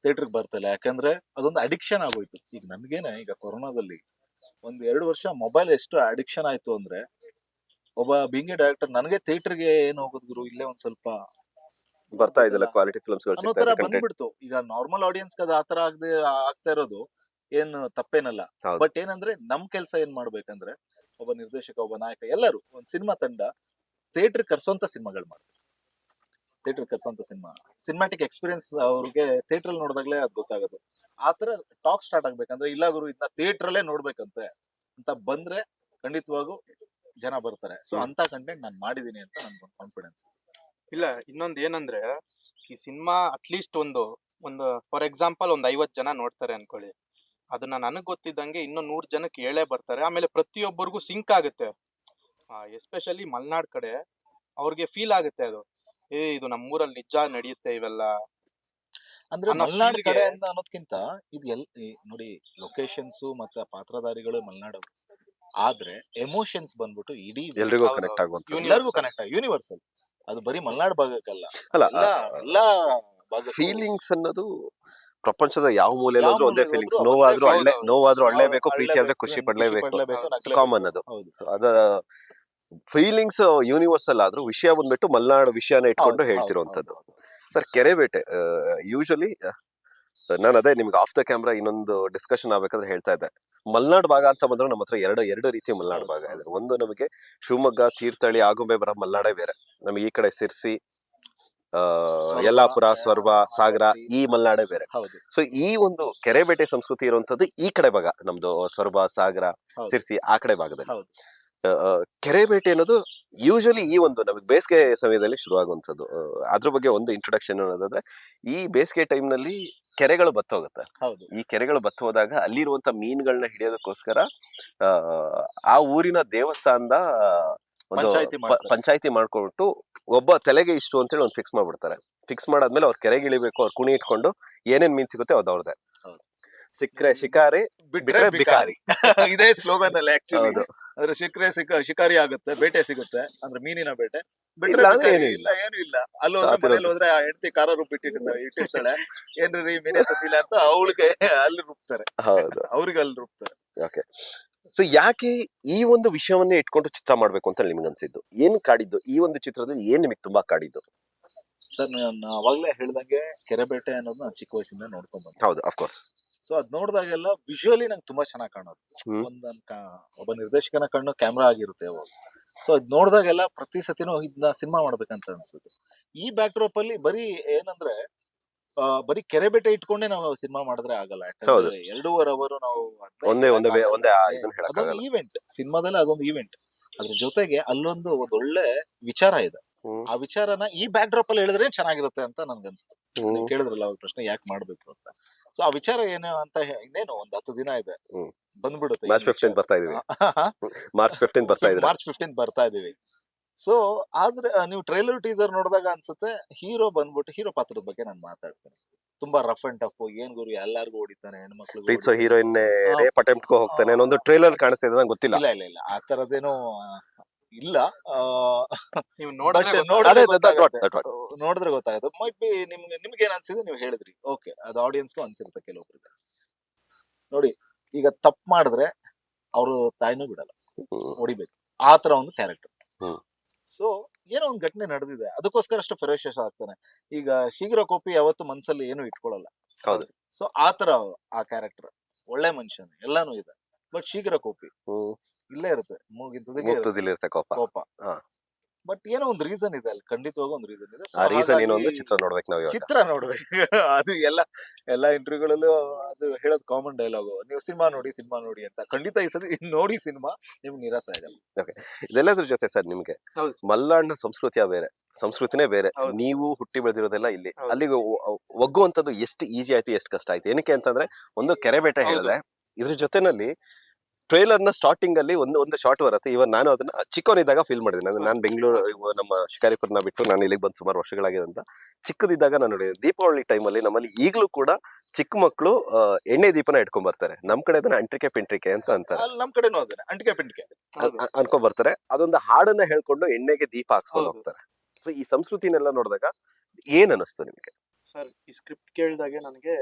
ಥಿಯೇಟರ್ ಬರ್ತಾರೆ. ಯಾಕಂದ್ರೆ ಅದೊಂದು ಅಡಿಕ್ಷನ್ ಆಗೋಯ್ತು. ಈಗ ನನ್ಗೇನೆ ಈಗ ಕೊರೋನಾದಲ್ಲಿ ಒಂದ್ ಎರಡು ವರ್ಷ ಮೊಬೈಲ್ ಎಷ್ಟು ಅಡಿಕ್ಷನ್ ಆಯ್ತು ಅಂದ್ರೆ ಒಬ್ಬ ಬಿಂಗೆ ಡೈರೆಕ್ಟರ್ ನನಗೆ ಥಿಯೇಟರ್ಗೆ ಏನ್ ಹೋಗೋದ್ ಗುರು? ಇಲ್ಲೇ ಒಂದ್ ಸ್ವಲ್ಪ ಬರ್ತಾ ಇದೆಲ್ಲ ಕ್ವಾಲಿಟಿ ಫಿಲ್ಮ್ಸ್ ಅನ್ನೋ ತರ ಬಂದ್ಬಿಡ್ತು. ಈಗ ನಾರ್ಮಲ್ ಆಡಿಯನ್ಸ್ ಅದು ಆತರ ಆಗದೆ ಆಗ್ತಾ ಇರೋದು ಏನ್ ತಪ್ಪೇನಲ್ಲ. ಬಟ್ ಏನಂದ್ರೆ ನಮ್ ಕೆಲ್ಸ ಏನ್ ಮಾಡ್ಬೇಕಂದ್ರೆ ಒಬ್ಬ ನಿರ್ದೇಶಕ ಒಬ್ಬ ನಾಯಕ ಎಲ್ಲರೂ ಒಂದ್ ಸಿನಿಮಾ ತಂಡ ಥಿಯೇಟರ್ ಕರ್ಸೋಂತ ಸಿನಿಮಾಗಳು ಮಾಡ್ತಾರೆ. ಥಿಯೇಟರ್ ಕರ್ಸೋಂತ ಸಿನಿಮಾ. ಸಿನಿಮ್ಯಾಟಿಕ್ ಎಕ್ಸ್ಪೀರಿಯನ್ಸ್ ಅವ್ರಿಗೆ ಥಿಯೇಟರ್ ಅಲ್ಲಿ ನೋಡಿದಾಗ್ಲೇ ಅದ್ ಗೊತ್ತಾಗೋದು. ಆತರ ಟಾಕ್ ಸ್ಟಾರ್ಟ್ ಆಗ್ಬೇಕಂದ್ರೆ ಇಲ್ಲ ಗುರು ಇದನ್ನ ಥಿಯೇಟರ್ ಅಲ್ಲೇ ನೋಡ್ಬೇಕಂತೆ ಅಂತ ಬಂದ್ರೆ ಖಂಡಿತವಾಗೂ ಜನ ಬರ್ತಾರೆ. ಸೊ. ಅಂತ ಕಂಟೆಂಟ್ ನಾನು ಮಾಡಿದೀನಿ ಅಂತ ನನ್ಗೊಂದು ಕಾನ್ಫಿಡೆನ್ಸ್ ಇಲ್ಲ ಇನ್ನೊಂದ್ ಏನಂದ್ರೆ ಈ ಸಿನಿಮಾ ಅಟ್ಲೀಸ್ಟ್ ಒಂದು ಒಂದು ಫಾರ್ ಎಕ್ಸಾಂಪಲ್ ಒಂದ್ ಐವತ್ ಜನ ನೋಡ್ತಾರೆ ಅನ್ಕೊಳ್ಳಿ. ಅದನ್ನ ನನಗೆ ಗೊತ್ತಿದ್ದಂಗೆ ಇನ್ನೂ ನೂರ್ ಜನಕ್ಕೆ ಹೇಳೇ ಬರ್ತಾರೆ. ಆಮೇಲೆ ಪ್ರತಿಯೊಬ್ಬರಿಗೂ ಸಿಂಕ್ ಆಗುತ್ತೆ. ಎಸ್ಪೆಷಲಿ ಮಲ್ನಾಡ್ ಕಡೆ ಅವ್ರಿಗೆ ಫೀಲ್ ಆಗುತ್ತೆ ಅದು. ಏ ಇದು ನಮ್ಮೂರಲ್ಲಿ ನಿಜ ನಡೆಯುತ್ತೆ ಇವೆಲ್ಲ. ಅಂದ್ರೆ ಅನ್ನೋ ಮಲ್ನಾಡ್ feel ಕಡೆ ಅಂತ ಅನ್ನೋದ್ಕಿಂತ ಇದು ಎಲ್ ಈ ನೋಡಿ ಲೊಕೇಶನ್ಸ್ ಮತ್ತೆ ಆ ಪಾತ್ರಧಾರಿಗಳು ಮಲ್ನಾಡು ಆದ್ರೆ ಎಮೋಷನ್ಸ್ ಬಂದ್ಬಿಟ್ಟು ಇಡೀ ಎಲ್ರಿಗೂ ಹೌದು. ಕನೆಕ್ಟ್ ಆಗುವಂತ Universal. ಎಲ್ಲರಿಗೂ ಕನೆಕ್ಟ್ ಆಗಿ ಯೂನಿವರ್ಸಲ್ ಅದು ಬರೀ ಮಲ್ನಾಡ್ ಭಾಗಕ್ಕಲ್ಲ ಅಲ್ಲ. ಎಲ್ಲ ಎಲ್ಲಾ ಭಾಗಕ್ಕೂ ಫೀಲಿಂಗ್ಸ್ ಅನ್ನೋದು ಪ್ರಪಂಚದ ಯಾವ ಮೂಲೆಯಲ್ಲಿ ಯಾವ ಹೋದ್ರೂ ಒಂದೇ ಫೀಲಿಂಗ್ಸ್ ಹೋದ್ರೂ ನೋವಾದ್ರೂ ಒಂದೇ ಅಳ್ಳೆ feelings. ನೋವಾದ್ರೂ ಅಳ್ಳೇಬೇಕು ಪ್ರೀತಿ ಆದ್ರೆ ಖುಷಿ ಪಡ್ಲೇಬೇಕು. ಪಡ್ಲೇಬೇಕು, ನಗ್ಲೇಬೇಕು. ಕಾಮನ್ ಅದು. ಹೌದು. ಸೊ ಅದ ಫೀಲಿಂಗ್ಸ್ ಯೂನಿವರ್ಸಲ್ ಆದ್ರೂ ವಿಷಯ ಬಂದ್ಬಿಟ್ಟು ಮಲ್ನಾಡು ವಿಷಯನ ಇಟ್ಕೊಂಡು ಹೇಳ್ತಿರುವಂತದ್ದು ಸರ್ ಕೆರೆಬೇಟೆ ಯೂಶಲಿ ನಾನು ಅದೇ ನಿಮ್ಗೆ ಆಫ್ ದ ಕ್ಯಾಮ್ರಾ ಇನ್ನೊಂದು ಡಿಸ್ಕಷನ್ ಆಗ್ಬೇಕಾದ್ರೆ ಹೇಳ್ತಾ ಇದ್ದೆ. ಮಲ್ನಾಡ್ ಭಾಗ ಅಂತ ಬಂದ್ರೆ ನಮ್ಮ ಹತ್ರ ಎರಡು ಎರಡು ರೀತಿಯ ಮಲ್ನಾಡ್ ಭಾಗ ಇದೆ. ಒಂದು ನಮಗೆ ಶಿವಮೊಗ್ಗ ತೀರ್ಥಹಳ್ಳಿ ಆಗುಂಬೆ ಬರ ಮಲ್ನಾಡೇ ಬೇರೆ. ನಮಗೆ ಈ ಕಡೆ ಸಿರ್ಸಿ ಯಲ್ಲಾಪುರ ಸ್ವರ್ವ ಸಾಗರ ಈ ಮಲ್ನಾಡೇ ಬೇರೆ. ಸೊ ಈ ಒಂದು ಕೆರೆಬೇಟೆ ಸಂಸ್ಕೃತಿ ಇರುವಂತದ್ದು ಈ ಕಡೆ ಭಾಗ. ನಮ್ದು ಸ್ವರ್ಬ ಸಾಗರ ಸಿರ್ಸಿ ಆ ಕಡೆ ಭಾಗದಲ್ಲಿ. ಹೌದು ಬೇಟೆ ಅನ್ನೋದು ಯೂಶಲಿ ಈ ಒಂದು ನಮಗೆ ಬೇಸಿಗೆ ಸಮಯದಲ್ಲಿ ಶುರುವಾಗುವಂಥದ್ದು. ಅದ್ರ ಬಗ್ಗೆ ಒಂದು ಇಂಟ್ರೊಡಕ್ಷನ್ ಅನ್ನೋದಾದ್ರೆ ಈ ಬೇಸಿಗೆ ಟೈಮ್ನಲ್ಲಿ ಕೆರೆಗಳು ಬತ್ತೋಗುತ್ತೆ. ಹೌದು. ಈ ಕೆರೆಗಳು ಬತ್ತೋದಾಗ ಅಲ್ಲಿರುವಂತ ಮೀನುಗಳನ್ನ ಹಿಡಿಯೋದಕ್ಕೋಸ್ಕರ ಆ, ಆ ಊರಿನ ದೇವಸ್ಥಾನದ ಒಂದು ಪಂಚಾಯ್ತಿ ಮಾಡ್ಕೊಬಿಟ್ಟು ಒಬ್ಬ ತಲೆಗೆ ಇಷ್ಟು ಅಂತೇಳಿ ಒಂದು ಫಿಕ್ಸ್ ಮಾಡ್ಬಿಡ್ತಾರೆ. ಫಿಕ್ಸ್ ಮಾಡಾದ್ಮೇಲೆ ಅವ್ರು ಕೆರೆಗೆ ಇಳಿಬೇಕು ಅವ್ರು ಕುಣಿ ಇಟ್ಕೊಂಡು ಏನೇನ್ ಮೀನ್ ಸಿಗುತ್ತೆ ಅದು ಅವ್ರದೇ. ಹೌದು. ಸಿಕ್ಕ್ರೆ ಶಿಕಾರಿ ಬಿಟ್ರೆ ಬಿಕಾರಿ. ಇದೇ ಸ್ಲೋಗನ್ ಅಲ್ಲಿ ಆಕ್ಚುಲಿ ಅಂದ್ರೆ ಶಿಕ್ರೆ ಸಿಕ್ಕ ಶಿಕಾರಿ ಆಗುತ್ತೆ ಬೇಟೆ ಸಿಗುತ್ತೆ ಅಂದ್ರೆ ಮೀನಿನ ಬೇಟೆ. ಬಿಟ್ರೆ ಅಂದ್ರೆ ಇಲ್ಲ ಏನು ಇಲ್ಲ. ಅಲ್ಲಿ ಹೋದ್ರೆ ಮನೇಲಿ ಹೋದ್ರೆ ಆ ಹೆಂಡತಿ ಖಾರ ರುಬ್ಬಿಟ್ಟಿರ್ತಾಳೆ ಇಟ್ಟಿರ್ತಾಳೆ ಏನ್ರಿ ಮೀನೇ ತಂದಿಲ್ಲ ಅಂತ ಅವಳಿಗೆ ಅಲ್ಲಿ ರುಬ್ತಾರೆ. ಹೌದು. ಅವ್ರಿಗೆ ಅಲ್ಲಿ ರುಬ್ತಾರೆ. ಓಕೆ. ಸೊ ಯಾಕೆ ಈ ಒಂದು ವಿಷಯವನ್ನೇ ಇಟ್ಕೊಂಡು ಚಿತ್ರ ಮಾಡ್ಬೇಕು ಅಂತ ನಿಮ್ಗೆ ಅನ್ಸಿದ್ದು ಏನ್ ಕಾಡಿದ್ದು? ಈ ಒಂದು ಚಿತ್ರದಲ್ಲಿ ಏನ್ ನಿಮಗೆ ತುಂಬಾ ಕಾಡಿದ್ದು? ಸರ್ ನಾನು ಅವಾಗ್ಲೇ ಹೇಳ್ದಂಗೆ ಕೆರೆಬೇಟೆ ಅನ್ನೋದು ನಾನು ಚಿಕ್ಕ ವಯಸ್ಸಿಂದ ನೋಡ್ಕೊಂಡ್ ಬಂದೆ. ಹೌದು ಅಫ್ಕೋರ್ಸ್ ಸೊ ಅದ್ ನೋಡಿದಾಗೆಲ್ಲ ವಿಜುವಲಿ ನಂಗೆ ತುಂಬಾ ಚೆನ್ನಾಗಿ ಕಾಣೋದು ಹ್ಮ್. ಒಂದ್ ನನ್ ಕಾ- ಒಬ್ಬ ನಿರ್ದೇಶಕನ ಕಣ್ಣು ಕ್ಯಾಮ್ರಾ ಆಗಿರುತ್ತೆ ಅವಾಗ. ಸೊ ಅದ್ ನೋಡಿದಾಗೆಲ್ಲ ಪ್ರತಿ ಸತಿನೂ ಇದನ್ನ ಸಿನಿಮಾ ಮಾಡ್ಬೇಕಂತ ಅನ್ಸುತ್ತೆ. ಈ ಬ್ಯಾಕ್ ಡ್ರಾಪ್ ಅಲ್ಲಿ ಬರೀ ಏನಂದ್ರೆ ಆ, ಕೆರೆ ಬೆಟ್ಟ ಇಟ್ಕೊಂಡೆ ನಾವು ಸಿನಿಮಾ ಮಾಡಿದ್ರೆ ಆಗಲ್ಲ. ಹೌದು. ಯಾಕಂದ್ರೆ ಎರಡೂವರೆ ಅವರು ನಾವು ಒಂದೇ ಒಂದೇ ಬೇ- ಒಂದೇ ಆ ಇದನ್ನ ಅದೊಂದು ಈವೆಂಟ್ ಸಿನಿಮಾದಲ್ಲಿ ಅದೊಂದು ಈವೆಂಟ್ ಅದ್ರ ಜೊತೆಗೆ ಅಲ್ಲೊಂದು ಒಂದ್ ಒಳ್ಳೆ ವಿಚಾರ ಇದೆ. ಆ ವಿಚಾರನ ಈ ಬ್ಯಾಕ್ ಡ್ರಾಪ್ ಅಲ್ಲಿ ಹೇಳಿದ್ರೆ ಚೆನ್ನಾಗಿರುತ್ತೆ ಅಂತ ನನ್ಗನ್ಸ್ತು. ಅನ್ಸುತ್ತೆ ನೀವು ಕೇಳಿದ್ರಲ್ಲ ಅವ್ರ ಪ್ರಶ್ನೆ ಯಾಕೆ ಮಾಡ್ಬೇಕು ಅಂತ. ಸೊ ಆ ವಿಚಾರ ಏನು ಅಂತ ಹೇ- ಇನ್ನೇನು ಒಂದ್ ಹತ್ತು ದಿನ ಇದೆ. ಬಂದ್ಬಿಡುತ್ತೆ ಮಾರ್ಚ್ ಫಿಫ್ಟೀನ್ ಬರ್ತಾ ಇದೀವಿ. ಮಾರ್ಚ್ ಫಿಫ್ಟೀನ್ ಬರ್ತಾ ಇದೀವಿ ಮಾರ್ಚ್ ಫಿಫ್ಟೀನ್ ಬರ್ತಾ ಇದೀವಿ. ಸೊ ಆದ್ರೆ ಆ, ನೀವು ಟ್ರೈಲರ್ ಟೀಸರ್ ನೋಡಿದಾಗ ಅನ್ಸುತ್ತೆ ಹೀರೋ ಬಂದ್ಬಿಟ್ಟು ಹೀರೋ ಪಾತ್ರದ ಬಗ್ಗೆ ನಾನು ಮಾತಾಡ್ತೇನೆ. ತುಂಬಾ ರಫ್ ಅಂಡ್ ಟಫ್ ಏನ್ ಗುರು ಎಲ್ಲಾರ್ಗು ಹೊಡಿತಾನೆ ಹೆಣ್ಮಕ್ಳು ಪ್ರೀತ್ಸೋ ಹೀರೋಯಿನ್. ರೇಪ್ ಅಟೆಂಪ್ಟ್ ಹೋಗ್ತಾನೆ ಒಂದು ಟ್ರೈಲರ್ ಕಾಣಿಸ್ತಾ ಇದೆ ನಂಗೆ ಗೊತ್ತಿಲ್ಲ. ಇಲ್ಲ ಇಲ್ಲ ಇಲ್ಲ ಆ ತರದೇನು ಇಲ್ಲ. ಆ, ನೀವು but ನೋಡಿದ್ರೆ ಗೊತ್ತಾಗುತ್ತೆ. ಮೈಟ್ ಬಿ ನಿಮ್ಗೆ ನಿಮ್ಗೆ ಏನ್ ಅನ್ಸಿದೆ ನೀವು ಹೇಳಿದ್ರಿ. ಓಕೆ ಅದು ಆಡಿಯನ್ಸ್ಗೂ ಅನ್ಸಿರುತ್ತೆ ಕೆಲವೊಬ್ರಿಗೆ. ನೋಡಿ ಈಗ ತಪ್ಪು ಮಾಡಿದ್ರೆ ಅವರು ತಾಯಿನೂ ಬಿಡಲ್ಲ. ಹೊಡಿಬೇಕು. ಆ ತರ ಒಂದು ಕ್ಯಾರೆಕ್ಟರ್. ಸೊ ಏನೋ ಒಂದು ಘಟನೆ ನಡೆದಿದೆ. ಅದಕ್ಕೋಸ್ಕರ ಅಷ್ಟು ಫೆರೋಷಿಯಸ್ ಆಗ್ತಾನೆ. ಈಗ ಶೀಘ್ರ ಕೋಪಿ ಯಾವತ್ತು ಮನ್ಸಲ್ಲಿ ಏನು ಇಟ್ಕೊಳ್ಳಲ್ಲ ಹೌದು. ಸೊ ಆತರ ಆ ಕ್ಯಾರೆಕ್ಟರ್ ಒಳ್ಳೆ ಮನುಷ್ಯನ ಎಲ್ಲಾನು ಇದೆ. ಬಟ್ ಶೀಘ್ರ ಕೋಪಿ. ಇಲ್ಲೇ ಇರುತ್ತೆ. ಮೂಗಿನ ತುದಿಗೆ ಇರುತ್ತೆ. ಕೋಪ. ಕೋಪ. ಬಟ್ ಏನೋ ಒಂದು ರೀಸನ್ ಇದೆ ಅಲ್ಲಿ ಖಂಡಿತವಾಗೂ ಒಂದು ರೀಸನ್ ಇದೆ. So ಆ ರೀಸನ್ ಏನೋ ಹಾಗಾಗಿ ಚಿತ್ರ ನೋಡ್ಬೇಕು ನಾವು ಇವಾಗ. ಚಿತ್ರ ನೋಡ್ಬೇಕು. ಅದು ಎಲ್ಲ ಎಲ್ಲಾ ಇಂಟರ್ವ್ಯೂಗಳಲ್ಲೂ ಅದು ಹೇಳೋದು ಕಾಮನ್ ಡೈಲಾಗ್ ನೀವು ಸಿನಿಮಾ ನೋಡಿ ಸಿನಿಮಾ ನೋಡಿ ಅಂತ. ಖಂಡಿತ ಈ ಸತಿ ನೋಡಿ ಸಿನಿಮಾ ನಿಮ್ಗೆ ನಿರಾಸ ಆಗಲ್ಲ ಇದೆಲ್ಲದ್ರ ಜೊತೆ ಸರ್ ನಿಮ್ಗೆ. ಹೌದು. ಮಲ್ನಾಡಿನ ಸಂಸ್ಕೃತಿಯ ಬೇರೆ ಸಂಸ್ಕೃತಿನೇ ಬೇರೆ. ಹೌದು. ನೀವು ಹುಟ್ಟಿ ಬೆಳೆದಿರೋದೆಲ್ಲ ಇಲ್ಲಿ. ಹೌದು. ಅಲ್ಲಿಗೆ ಒ- ಒಗ್ಗುವಂತದ್ದು ಎಷ್ಟು ಈಸಿ ಆಯ್ತು ಎಷ್ಟು ಕಷ್ಟ ಆಯ್ತು? ಏನಕ್ಕೆ ಅಂತಂದ್ರೆ ಒಂದು ಕೆರೆಬೇಟೆ ಹೌದು. ಹೇಳಿದೆ. ಇದ್ರ ಜೊತೆನಲ್ಲಿ ಟ್ರೈಲರ್ನ ಸ್ಟಾರ್ಟಿಂಗ್ ಅಲ್ಲಿ ಒಂದು ಒಂದು ಶಾರ್ಟ್ ಬರುತ್ತೆ. ಇವನ್ ನಾನು ಅದನ್ನ ಚಿಕ್ಕವನಿದ್ದಾಗ ಫೀಲ್ ಮಾಡಿದ್ದೀನಿ. ಅಂದ್ರೆ ನಾನು ಬೆಂಗಳೂರು ನಮ್ಮ ಶಿಕಾರಿಪುರನ ಬಿಟ್ಟು ನಾನು ಇಲ್ಲಿಗೆ ಬಂದು ಸುಮಾರು ವರ್ಷಗಳಾಗಿದೆ ಅಂತ ಚಿಕ್ಕದಿದ್ದಾಗ ನಾನು ನೋಡಿದೆ. ದೀಪಾವಳಿ ಟೈಮಲ್ಲಿ ನಮ್ಮಲ್ಲಿ ಈಗಲೂ ಕೂಡ ಚಿಕ್ಕ ಮಕ್ಕಳು ಎಣ್ಣೆ ದೀಪನ ಇಟ್ಕೊಂಡ್ ಬರ್ತಾರೆ. ನಮ್ ಕಡೆ ಅದನ್ನ ಅಂಟಿಕೆ ಪಿಂಟ್ರಿಕೆ ಅಂತ ಅಂತಾರೆ. ನಮ್ ಕಡೆನೂ ಅದನ್ನ ಅಂಟಿಕೆ ಪಿಂಟಿಕೆ. ಅನ್ಕೊಂಡ್ ಬರ್ತಾರೆ. ಅದೊಂದು ಹಾಡನ್ನ ಹೇಳ್ಕೊಂಡು ಎಣ್ಣೆಗೆ ದೀಪ ಹಾಕ್ಸ್ಕೊಂಡು ಹೋಗ್ತಾರೆ. ಸೊ ಈ ಸಂಸ್ಕೃತಿನೆಲ್ಲ ನೋಡಿದಾಗ ಏನ್ ಅನಿಸ್ತು ನಿಮ್ಗೆ? ಸರ್ ಈ ಸ್ಕ್ರಿಪ್ಟ್ ಕೇಳಿದಾಗೆ ನನಗೆ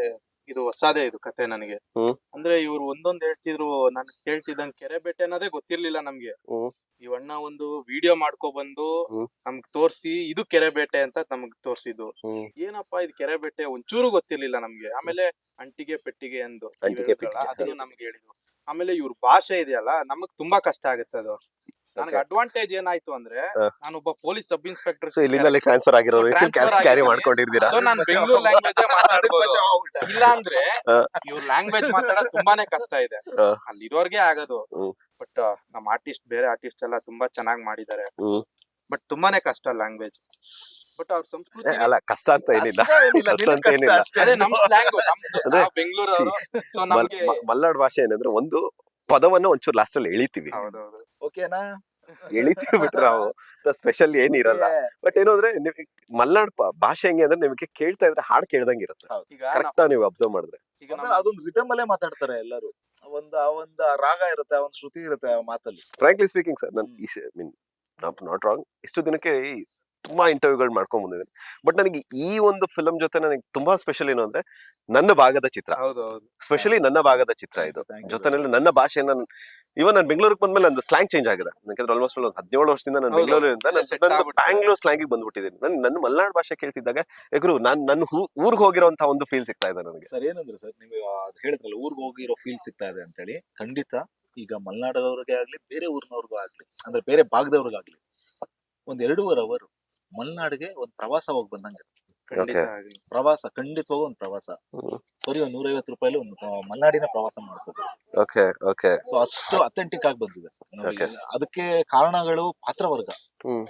ಇದು ಹೊಸದೇ ಇದು ಕತೆ ನನಗೆ ಹ್ಮ್. ಅಂದ್ರೆ ಇವ್ರು ಒಂದೊಂದ್ ಹೇಳ್ತಿದ್ರು ನನ್ ಕೇಳ್ತಿದ್ದಂಗ್ ಕೆರೆ ಬೇಟೆ ಅನ್ನೋದೇ ಗೊತ್ತಿರ್ಲಿಲ್ಲ ನಮ್ಗೆ ಹ್ಮ್. ಇವಣ್ಣ ಒಂದು ವಿಡಿಯೋ ಮಾಡ್ಕೊ ಬಂದು ಹ್ಮ್. ನಮ್ಗ್ ತೋರ್ಸಿ ಇದು ಕೆರೆ ಬೇಟೆ ಅಂತ ನಮ್ಗ್ ತೋರ್ಸಿದ್ದು ಹ್ಮ್. ಏನಪ್ಪಾ ಇದು ಕೆರೆ ಬೇಟೆ ಒಂಚೂರು ಗೊತ್ತಿರ್ಲಿಲ್ಲ ನಮ್ಗೆ ಆಮೇಲೆ ಅಂಟಿಗೆ ಪೆಟ್ಟಿಗೆ ಎಂದು ಅಂಟಿಗೆ ಪೆಟ್ಟಿಗೆ, ಅದನ್ನು ನಮ್ಗೆ ಹೇಳಿದ್ರು ಆಮೇಲೆ ಇವ್ರ ಭಾಷೆ ಇದೆಯಲ್ಲ ನಮಗ್ ತುಂಬಾ ಕಷ್ಟ ಆಗುತ್ತೆ ಅದು ನನಗೆ ಅಡ್ವಾಂಟೇಜ್ ಏನಾಯ್ತು ಅಂದ್ರೆ ನಾನು ನಾನೊಬ್ಬ ಪೊಲೀಸ್ ಸಬ್ ಇನ್ಸ್ಪೆಕ್ಟರ್ ಸೊ ಇಲ್ಲಿಂದ ಅಲ್ಲಿ ಟ್ರಾನ್ಸ್ಫರ್ ಆಗಿರೋ ಕ್ಯಾರಿ ಮಾಡ್ಕೊಂಡಿರ್ತೀರಾ ಮಾಡ್ಕೊಂಡಿದ್ದೀರಾ? ಸೊ ನಾನ್ ಬೆಂಗಳೂರು ಲ್ಯಾಂಗ್ವೇಜ್ ಇಲ್ಲ ಅಂದ್ರೆ. ಇವ್ರ ಲ್ಯಾಂಗ್ವೇಜ್ ಮಾತಾಡೋದ್ ತುಂಬಾನೇ ಕಷ್ಟ ಇದೆ. ಅಲ್ಲಿ ಅಲ್ಲಿರೋರ್ಗೆ ಆಗೋದು. ಬಟ್ ನಮ್ಮ ಆರ್ಟಿಸ್ಟ್ ಬೇರೆ ಆರ್ಟಿಸ್ಟ್ ಎಲ್ಲ ತುಂಬಾ ಚೆನ್ನಾಗಿ ಮಾಡಿದ್ದಾರೆ. ಬಟ್ ತುಂಬಾನೇ ಕಷ್ಟ ಲ್ಯಾಂಗ್ವೇಜ್ ಬಟ್ ಅವ್ರ ಸಂಸ್ಕೃತಿ ಅಲ್ಲ ಕಷ್ಟ ಅಂತ ಏನಿಲ್ಲ. ಕಷ್ಟ ಅಂತ ಏನಿಲ್ಲ. ಅಷ್ಟೇ. ಅದೇ ನಮ್ ಸ್ಲ್ಯಾಂಗ್ ನಮ್ಮ ಬೆಂಗಳೂರು ಸೊ ನಮಗೆ ಮಲ್ನಾಡ್ ಭಾಷೆ ಏನಂದ್ರೆ ಒಂದು ಪದವನ್ನ ಒಂಚೂರು ಲಾಸ್ಟ್ ಅಲ್ಲಿ ಎಳಿತೀವಿ. ಓಕೆನಾ ಎಳಿತೀವಿ ಬಿಟ್ರೆ ನಾವು ಸ್ಪೆಷಲ್ ಏನಿರಲ್ಲ ಬಟ್ ಏನು ಅಂದ್ರೆ ನಿಮ್ಗೆ ಮಲ್ನಾಡ್ ಭಾಷೆ ಹೆಂಗೆ ಅಂದ್ರೆ ನಿಮಗೆ ಕೇಳ್ತಾ ಇದ್ರೆ ಹಾಡ್ ಕೇಳ್ದಂಗೆ ಇರುತ್ತೆ. ಕರೆಕ್ಟ್ ನೀವು ಅಬ್ಸರ್ವ್ ಮಾಡಿದ್ರೆ. ಅದೊಂದು ರಿದಮ್ ಅಲ್ಲೇ ಮಾತಾಡ್ತಾರೆ ಎಲ್ಲರೂ. ಒಂದು ಆ ಒಂದು ರಾಗ ಇರುತ್ತೆ ಆ ಒಂದು ಶ್ರುತಿ ಇರುತ್ತೆ ಆ ಮಾತಲ್ಲಿ. ಫ್ರಾಂಕ್ಲಿ ಸ್ಪೀಕಿಂಗ್ ಸರ್ ನಾನು ಮೀನ್ ನಾಟ್ ರಾಂಗ್ ಇಷ್ಟು ದಿನಕ್ಕೆ ಈ ತುಂಬಾ ಇಂಟರ್ವ್ಯೂಗಳು ಮಾಡ್ಕೊಂಡ್ ಬಂದಿದ್ದೀನಿ ಬಟ್ ನನಗೆ ಈ ಒಂದು ಫಿಲಂ ಜೊತೆ ನನಗೆ ತುಂಬಾ ಸ್ಪೆಷಲ್ ಏನು ಅಂದ್ರೆ ನನ್ನ ಭಾಗದ ಚಿತ್ರ. ಸ್ಪೆಷಲಿ ನನ್ನ ಭಾಗದ ಚಿತ್ರ ಇದು. ಜೊತೆನಲ್ಲಿ ನನ್ನ ಭಾಷೆನ ಇವನ್ ನಾನು ಬೆಂಗಳೂರಿಗೆ ಬಂದ್ಮೇಲೆ ನಂದು ಸ್ಲ್ಯಾಂಗ್ ಚೇಂಜ್ ಆಗಿದೆ. ಯಾಕಂದ್ರೆ ಆಲ್ಮೋಸ್ಟ್ ಒಂದು ಹದಿನೇಳು ವರ್ಷದಿಂದ ನಾನು. ಬೆಂಗಳೂರಿಂದ ನಾನು. ಬ್ಯಾಂಗ್ಳೂರ್ ಸ್ಲಾಂಗ್ ಬಂದ್ಬಿಟ್ಟಿದ್ದೀನಿ ನಾನು ನನ್ನ ಮಲ್ನಾಡ್ ಭಾಷೆ ಕೇಳ್ತಿದ್ದಾಗ ಯಾಕಂದ್ರೆ ನಾನು ನನ್ನ ಊರಿಗೆ ಹೋಗಿರೋಂತ ಒಂದು ಫೀಲ್ ಸಿಗ್ತಾ ಇದೆ ನನಗೆ. ಸರ್ ಏನಂದ್ರೆ ಸರ್ ನೀವು ಅದ್ ಹೇಳಿದ್ರಲ್ಲ ಊರ್ಗ್ ಹೋಗಿರೋ ಫೀಲ್ ಸಿಗ್ತಾ ಇದೆ ಅಂತೇಳಿ. ಖಂಡಿತ ಈಗ ಮಲ್ನಾಡದವ್ರಿಗೆ ಆಗ್ಲಿ ಬೇರೆ ಊರಿನವ್ರಿಗೂ ಆಗ್ಲಿ ಅಂದ್ರೆ ಬೇರೆ ಭಾಗದವ್ರಿಗಾಗ್ಲಿ ಒಂದ್ ಎರಡೂವರೆ ಅವರ್ ಮಲ್ನಾಡಿಗೆ ಒಂದ್ ಪ್ರವಾಸ ಹೋಗ್ ಬಂದಂಗೆ ಖಂಡಿತ. ಆಗಿ. ಪ್ರವಾಸ ಖಂಡಿತವಾಗೂ ಒಂದ್ ಪ್ರವಾಸ. ಬರೀ ಒಂದ್ ನೂರೈವತ್ತು ರೂಪಾಯಿ ಒಂದು ಮಲ್ನಾಡಿನ ಪ್ರವಾಸ ಮಾಡ್ಬೋದು. Okay okay. ಸೊ ಅಷ್ಟು ಅಥೆಂಟಿಕ್ ಆಗಿ ಬಂದಿದೆ. Okay. ಅದಕ್ಕೆ ಕಾರಣಗಳು ಪಾತ್ರವರ್ಗ ಹ್ಮ್.